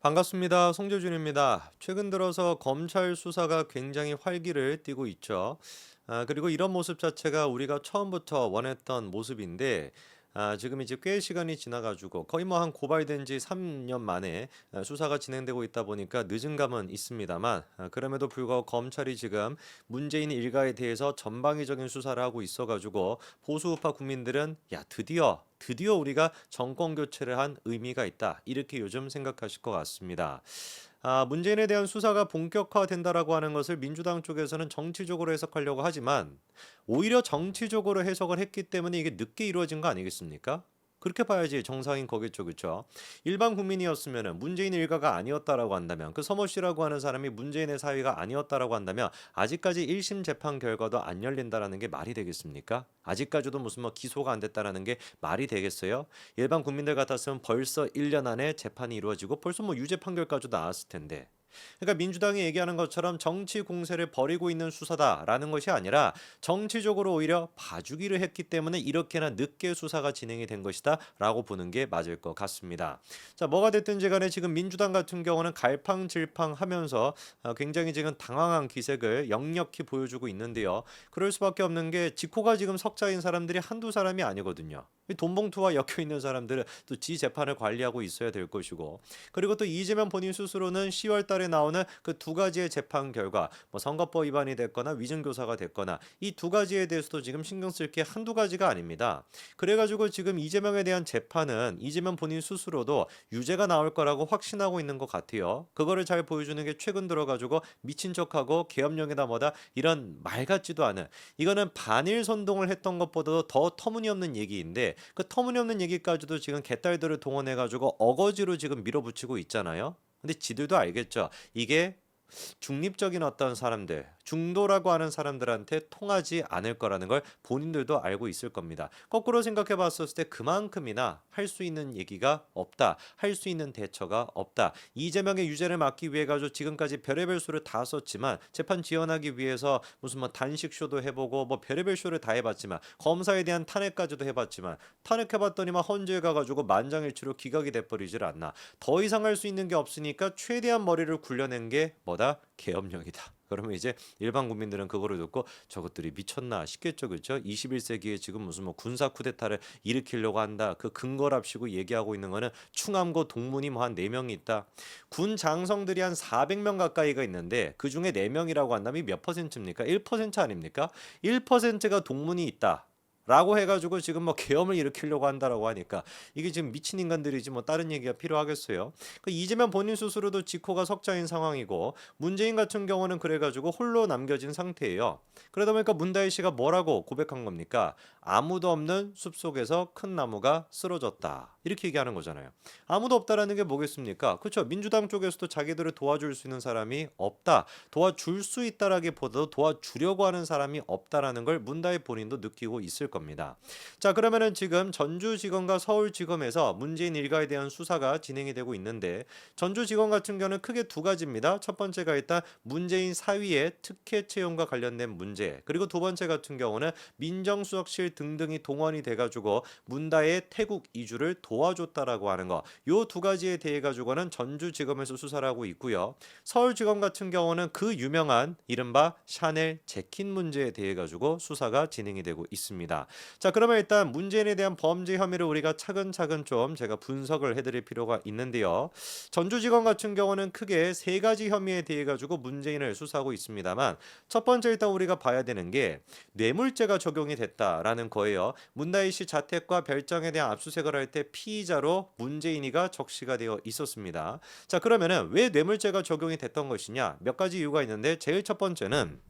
반갑습니다. 송재준입니다. 최근 들어서 검찰 수사가 굉장히 활기를 띠고 있죠. 아, 그리고 이런 모습 자체가 우리가 처음부터 원했던 모습인데, 아, 지금 이제 꽤 시간이 지나가지고 거의 뭐 한 고발된 지 3년 만에 아, 수사가 진행되고 있다 보니까 늦은 감은 있습니다만, 아, 그럼에도 불구하고 검찰이 지금 문재인 일가에 대해서 전방위적인 수사를 하고 있어가지고 보수우파 국민들은 야, 드디어 드디어 우리가 정권 교체를 한 의미가 있다. 이렇게 요즘 생각하실 것 같습니다. 아, 문재인에 대한 수사가 본격화된다라고 하는 것을 민주당 쪽에서는 정치적으로 해석하려고 하지만 오히려 정치적으로 해석을 했기 때문에 이게 늦게 이루어진 거 아니겠습니까? 그렇게 봐야지 정상인 거겠죠, 그렇죠? 일반 국민이었으면은 문재인 일가가 아니었다라고 한다면 그 서모 씨라고 하는 사람이 문재인의 사위가 아니었다라고 한다면 아직까지 1심 재판 결과도 안 열린다라는 게 말이 되겠습니까? 아직까지도 무슨 뭐 기소가 안 됐다라는 게 말이 되겠어요? 일반 국민들 같았으면 벌써 1년 안에 재판이 이루어지고 벌써 뭐 유죄 판결까지도 나왔을 텐데 그러니까 민주당이 얘기하는 것처럼 정치 공세를 벌이고 있는 수사다라는 것이 아니라 정치적으로 오히려 봐주기를 했기 때문에 이렇게나 늦게 수사가 진행이 된 것이다라고 보는 게 맞을 것 같습니다. 자, 뭐가 됐든지 간에 지금 민주당 같은 경우는 갈팡질팡하면서 아, 굉장히 지금 당황한 기색을 역력히 보여주고 있는데요. 그럴 수밖에 없는 게 지코가 지금 석자인 사람들이 한두 사람이 아니거든요. 이 돈봉투와 엮여 있는 사람들은 또 지 재판을 관리하고 있어야 될 것이고 그리고 또 이재명 본인 스스로는 10월 달에 나오는 그 두 가지의 재판 결과 뭐 선거법 위반이 됐거나 위증교사가 됐거나 이 두 가지에 대해서도 지금 신경 쓸 게 한두 가지가 아닙니다. 그래가지고 지금 이재명에 대한 재판은 이재명 본인 스스로도 유죄가 나올 거라고 확신하고 있는 것 같아요. 그거를 잘 보여주는 게 최근 들어가지고 미친 척하고 계엄령이다 뭐다 이런 말 같지도 않은 이거는 반일 선동을 했던 것보다도 더 터무니없는 얘기인데 그 터무니없는 얘기까지도 지금 개딸들을 동원해 가지고 어거지로 지금 밀어붙이고 있잖아요. 근데 지들도 알겠죠. 이게 중립적인 어떤 사람들, 중도라고 하는 사람들한테 통하지 않을 거라는 걸 본인들도 알고 있을 겁니다. 거꾸로 생각해 봤었을 때 그만큼이나 할 수 있는 얘기가 없다. 할 수 있는 대처가 없다. 이재명의 유죄를 막기 위해 가지고 지금까지 별의별 수를 다 썼지만 재판 지연하기 위해서 무슨 뭐 단식 쇼도 해보고 뭐 별의별 쇼를 다 해봤지만 검사에 대한 탄핵까지도 해봤지만 탄핵해봤더니만 헌재에 가가지고 만장일치로 기각이 돼버리질 않나. 더 이상 할 수 있는 게 없으니까 최대한 머리를 굴려낸 게 뭐다? 계엄령이다. 그러면 이제 일반 국민들은 그거를 듣고 저것들이 미쳤나 싶겠죠, 그렇죠? 21세기에 지금 무슨 뭐 군사 쿠데타를 일으키려고 한다. 그 근거랍시고 얘기하고 있는 거는 충암고 동문이 뭐한네 명이 있다. 군 장성들이 한 400명 가까이가 있는데 그 중에 네 명이라고 한다면 몇 퍼센트입니까? 1% 아닙니까? 1%가 동문이 있다. 라고 해가지고 지금 뭐 계엄을 일으키려고 한다라고 하니까 이게 지금 미친 인간들이지 뭐 다른 얘기가 필요하겠어요. 그 이재명 본인 스스로도 지코가 석자인 상황이고 문재인 같은 경우는 그래가지고 홀로 남겨진 상태예요. 그러다 보니까 문다희 씨가 뭐라고 고백한 겁니까? 아무도 없는 숲 속에서 큰 나무가 쓰러졌다. 이렇게 얘기하는 거잖아요. 아무도 없다라는 게 뭐겠습니까? 그렇죠. 민주당 쪽에서도 자기들을 도와줄 수 있는 사람이 없다. 도와줄 수 있다라기보다도 도와주려고 하는 사람이 없다라는 걸 문다희 본인도 느끼고 있을 겁니다. 자, 그러면은 지금 전주지검과 서울지검에서 문재인 일가에 대한 수사가 진행이 되고 있는데 전주지검 같은 경우는 크게 두 가지입니다. 첫 번째가 일단 문재인 사위의 특혜 채용과 관련된 문제. 그리고 두 번째 같은 경우는 민정수석실 등등이 동원이 돼 가지고 문다의 태국 이주를 도와줬다라고 하는 거. 요 두 가지에 대해 가지고는 전주지검에서 수사를 하고 있고요. 서울지검 같은 경우는 그 유명한 이른바 샤넬 재킨 문제에 대해 가지고 수사가 진행이 되고 있습니다. 자, 그러면 일단 문재인에 대한 범죄 혐의를 우리가 차근차근 좀 제가 분석을 해드릴 필요가 있는데요. 전주지검 같은 경우는 크게 세 가지 혐의에 대해 가지고 문재인을 수사하고 있습니다만 첫 번째 일단 우리가 봐야 되는 게 뇌물죄가 적용이 됐다라는 거예요. 문다희 씨 자택과 별장에 대한 압수수색을 할 때 피의자로 문재인이가 적시가 되어 있었습니다. 자, 그러면은 왜 뇌물죄가 적용이 됐던 것이냐? 몇 가지 이유가 있는데 제일 첫 번째는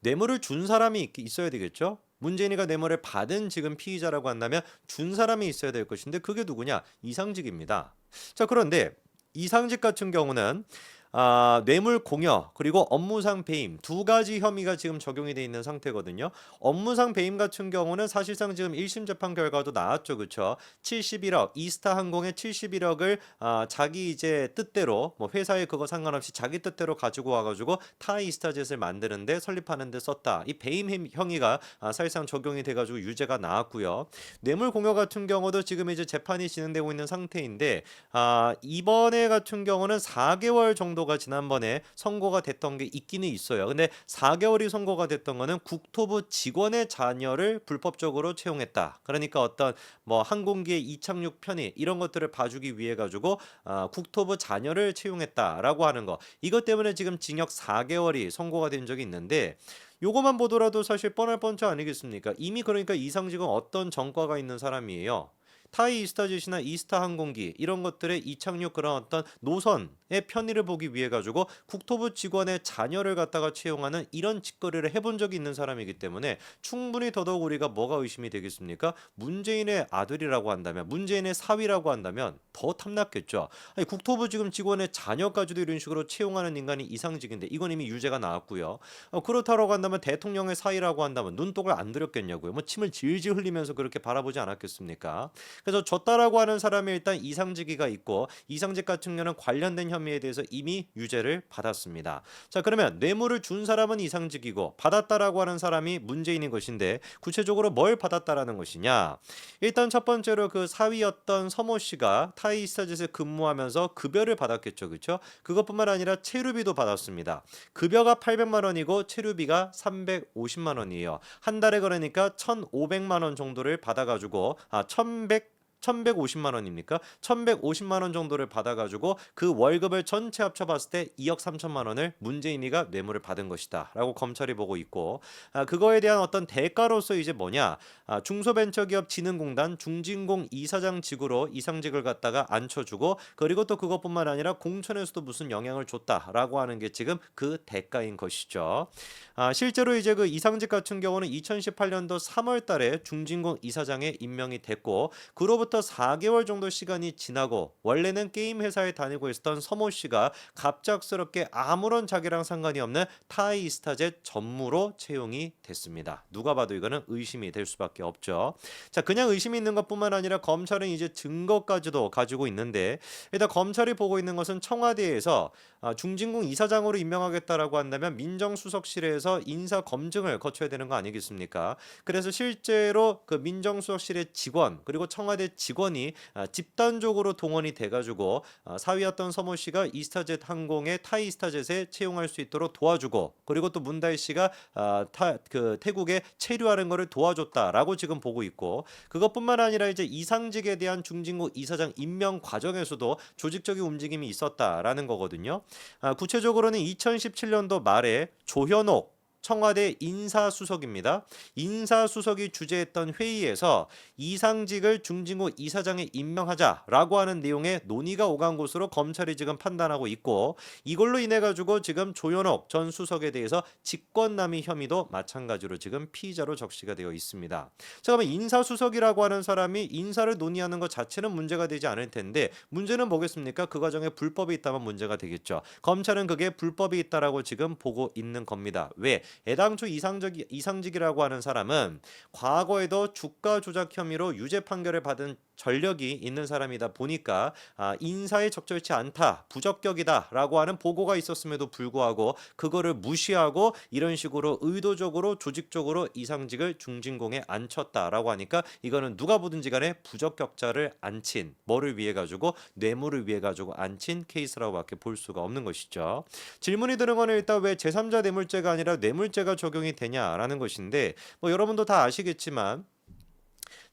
뇌물을 준 사람이 있- 있어야 되겠죠? 문재인이가 뇌물을 받은 지금 피의자라고 한다면 준 사람이 있어야 될 것인데 그게 누구냐? 이상직입니다. 자, 그런데 이상직 같은 경우는 아, 뇌물 공여 그리고 업무상 배임 두 가지 혐의가 지금 적용이 돼 있는 상태거든요. 업무상 배임 같은 경우는 사실상 지금 1심 재판 결과도 나왔죠. 그렇죠? 71억 이스타 항공의 71억을 아, 자기 이제 뜻대로 뭐 회사에 그거 상관없이 자기 뜻대로 가지고 와 가지고 타이스타젯을 만드는데 설립하는 데 썼다. 이 배임 행- 형의가 아, 사실상 적용이 돼 가지고 유죄가 나왔고요. 뇌물 공여 같은 경우도 지금 이제 재판이 진행되고 있는 상태인데 아, 이번에 같은 경우는 4개월 정도 가 지난번에 선고가 됐던 게 있기는 있어요. 근데 4개월이 선고가 됐던 거는 국토부 직원의 자녀를 불법적으로 채용했다. 그러니까 어떤 뭐 항공기의 이착륙 편의 이런 것들을 봐주기 위해 가지고 아, 국토부 자녀를 채용했다라고 하는 거. 이것 때문에 지금 징역 4개월이 선고가 된 적이 있는데 요거만 보더라도 사실 뻔할 뻔치 아니겠습니까? 이미 그러니까 이상직은 어떤 전과가 있는 사람이에요. 타이 이스타젯이나 이스타 항공기 이런 것들의 이착륙 그런 어떤 노선의 편의를 보기 위해 가지고 국토부 직원의 자녀를 갖다가 채용하는 이런 짓거리를 해본 적이 있는 사람이기 때문에 충분히 더더욱 우리가 뭐가 의심이 되겠습니까? 문재인의 아들이라고 한다면 문재인의 사위라고 한다면 더 탐났겠죠. 아니, 국토부 지금 직원의 자녀까지도 이런 식으로 채용하는 인간이 이상직인데 이건 이미 유죄가 나왔고요. 어, 그렇다고 한다면 대통령의 사위라고 한다면 눈독을 안 들였겠냐고요. 뭐 침을 질질 흘리면서 그렇게 바라보지 않았겠습니까? 그래서 졌다라고 하는 사람이 일단 이상직이가 있고 이상직 같은 경우는 관련된 혐의에 대해서 이미 유죄를 받았습니다. 자 그러면 뇌물을 준 사람은 이상직이고 받았다라고 하는 사람이 문재인인 것인데 구체적으로 뭘 받았다라는 것이냐? 일단 첫 번째로 그 사위였던 서모 씨가 타이스타젯에 근무하면서 급여를 받았겠죠, 그렇죠? 그것뿐만 아니라 체류비도 받았습니다. 급여가 800만 원이고 체류비가 350만 원이에요. 한 달에 그러니까 1,500만 원 정도를 받아가지고 아 1,100 1150만 원입니까? 1150만 원 정도를 받아 가지고 그 월급을 전체 합쳐 봤을 때 2억 3천만 원을 문재인이가 뇌물을 받은 것이다라고 검찰이 보고 있고 아, 그거에 대한 어떤 대가로서 이제 뭐냐 아, 중소벤처기업진흥공단 중진공 이사장 직으로 이상직을 갖다가 앉혀 주고 그리고 또 그것뿐만 아니라 공천에서도 무슨 영향을 줬다라고 하는 게 지금 그 대가인 것이죠. 아, 실제로 이제 그 이상직 같은 경우는 2018년도 3월 달에 중진공 이사장에 임명이 됐고 그로부터 4개월 정도 시간이 지나고 원래는 게임 회사에 다니고 있었던 서모 씨가 갑작스럽게 아무런 자기랑 상관이 없는 타이 스타젯 전무로 채용이 됐습니다. 누가 봐도 이거는 의심이 될 수밖에 없죠. 자, 그냥 의심이 있는 것뿐만 아니라 검찰은 이제 증거까지도 가지고 있는데 일단 검찰이 보고 있는 것은 청와대에서 아, 중진공 이사장으로 임명하겠다라고 한다면 민정수석실에서 인사 검증을 거쳐야 되는 거 아니겠습니까? 그래서 실제로 그 민정수석실의 직원 그리고 청와대 직원이 아, 집단적으로 동원이 돼가지고 아, 사위였던 서모 씨가 이스타젯 항공의 타이스타젯에 채용할 수 있도록 도와주고 그리고 또 문다희 씨가 아, 타, 그 태국에 체류하는 것을 도와줬다라고 지금 보고 있고 그것뿐만 아니라 이제 이상직에 대한 중진국 이사장 임명 과정에서도 조직적인 움직임이 있었다라는 거거든요. 아, 구체적으로는 2017년도 말에 조현옥 청와대 인사수석입니다. 인사수석이 주재했던 회의에서 이상직을 중진구 이사장에 임명하자라고 하는 내용의 논의가 오간 것으로 검찰이 지금 판단하고 있고 이걸로 인해 가지고 지금 조현옥 전 수석에 대해서 직권남용 혐의도 마찬가지로 지금 피의자로 적시가 되어 있습니다. 자 그러면 인사수석이라고 하는 사람이 인사를 논의하는 것 자체는 문제가 되지 않을 텐데 문제는 뭐겠습니까? 그 과정에 불법이 있다면 문제가 되겠죠. 검찰은 그게 불법이 있다라고 지금 보고 있는 겁니다. 왜? 애당초 이상적 이상직이라고 하는 사람은 과거에도 주가 조작 혐의로 유죄 판결을 받은 전력이 있는 사람이다 보니까 아, 인사에 적절치 않다, 부적격이다라고 하는 보고가 있었음에도 불구하고 그거를 무시하고 이런 식으로 의도적으로 조직적으로 이상직을 중진공에 앉혔다라고 하니까 이거는 누가 보든지 간에 부적격자를 앉힌 뭐를 위해 가지고 뇌물을 위해 가지고 앉힌 케이스라고밖에 볼 수가 없는 것이죠. 질문이 드는 거는 일단 왜 제3자 뇌물죄가 아니라 뇌물 죄가 적용이 되냐라는 것인데 뭐 여러분도 다 아시겠지만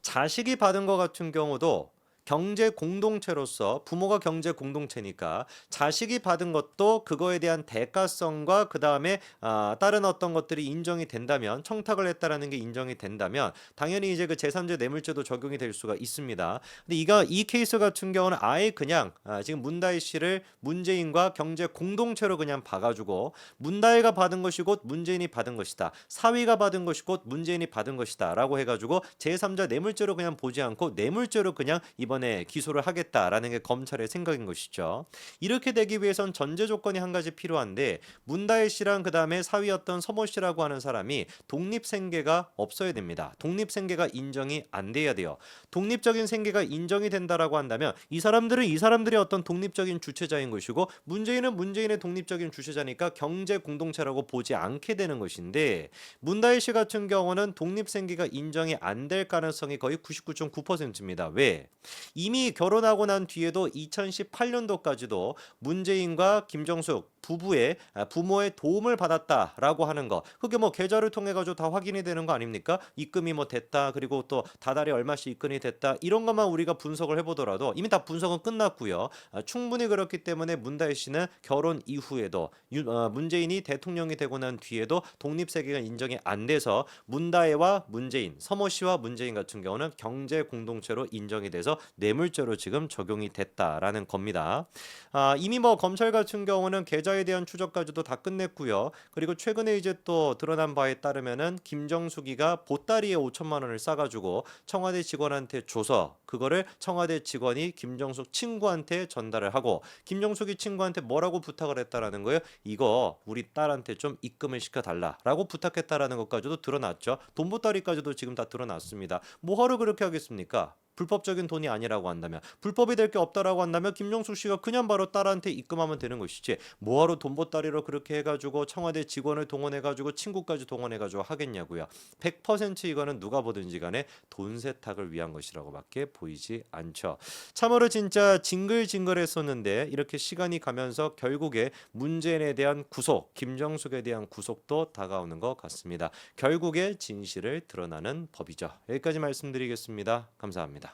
자식이 받은 것 같은 경우도 경제 공동체로서 부모가 경제 공동체니까 자식이 받은 것도 그거에 대한 대가성과 그 다음에 아, 다른 어떤 것들이 인정이 된다면 청탁을 했다라는 게 인정이 된다면 당연히 이제 그 제3자 뇌물죄도 적용이 될 수가 있습니다. 근데 이가 이 케이스 같은 경우는 아예 그냥 아, 지금 문다희 씨를 문재인과 경제 공동체로 그냥 봐가지고 문다희가 받은 것이 곧 문재인이 받은 것이다. 사위가 받은 것이 곧 문재인이 받은 것이다라고 해가지고 제3자 뇌물죄로 그냥 보지 않고 뇌물죄로 그냥 이번 이번에 기소를 하겠다라는 게 검찰의 생각인 것이죠. 이렇게 되기 위해선 전제 조건이 한 가지 필요한데 문다혜 씨랑 그 다음에 사위였던 서모 씨라고 하는 사람이 독립 생계가 없어야 됩니다. 독립 생계가 인정이 안 돼야 돼요. 독립적인 생계가 인정이 된다라고 한다면 이 사람들은 이 사람들의 어떤 독립적인 주체자인 것이고 문재인은 문재인의 독립적인 주체자니까 경제 공동체라고 보지 않게 되는 것인데 문다혜 씨 같은 경우는 독립 생계가 인정이 안 될 가능성이 거의 99.9%입니다. 왜? 이미 결혼하고 난 뒤에도 2018년도까지도 문재인과 김정숙 부부의 아, 부모의 도움을 받았다라고 하는 거 그게 뭐 계좌를 통해 가지고 다 확인이 되는 거 아닙니까? 입금이 뭐 됐다 그리고 또 다달에 얼마씩 입금이 됐다 이런 것만 우리가 분석을 해보더라도 이미 다 분석은 끝났고요. 아, 충분히 그렇기 때문에 문다혜 씨는 결혼 이후에도 유- 어, 문재인이 대통령이 되고 난 뒤에도 독립 세계가 인정이 안 돼서 문다혜와 문재인, 서모 씨와 문재인 같은 경우는 경제 공동체로 인정이 돼서 뇌물죄로 지금 적용이 됐다라는 겁니다. 아, 이미 뭐 검찰 같은 경우는 계좌 에 대한 추적까지도 다 끝냈고요. 그리고 최근에 이제 또 드러난 바에 따르면은 김정숙이가 보따리에 5천만 원을 싸가지고 청와대 직원한테 줘서 그거를 청와대 직원이 김정숙 친구한테 전달을 하고 김정숙이 친구한테 뭐라고 부탁을 했다라는 거예요. 이거 우리 딸한테 좀 입금을 시켜달라라고 부탁했다라는 것까지도 드러났죠. 돈 보따리까지도 지금 다 드러났습니다. 뭐하러 그렇게 하겠습니까? 불법적인 돈이 아니라고 한다면 불법이 될 게 없다라고 한다면 김정숙 씨가 그냥 바로 딸한테 입금하면 되는 것이지 뭐하러 돈 보따리로 그렇게 해가지고 청와대 직원을 동원해가지고 친구까지 동원해가지고 하겠냐고요. 100% 이거는 누가 보든지 간에 돈 세탁을 위한 것이라고밖에 보이지 않죠. 참으로 진짜 징글징글했었는데 이렇게 시간이 가면서 결국에 문재인에 대한 구속 김정숙에 대한 구속도 다가오는 것 같습니다. 결국에 진실을 드러나는 법이죠. 여기까지 말씀드리겠습니다. 감사합니다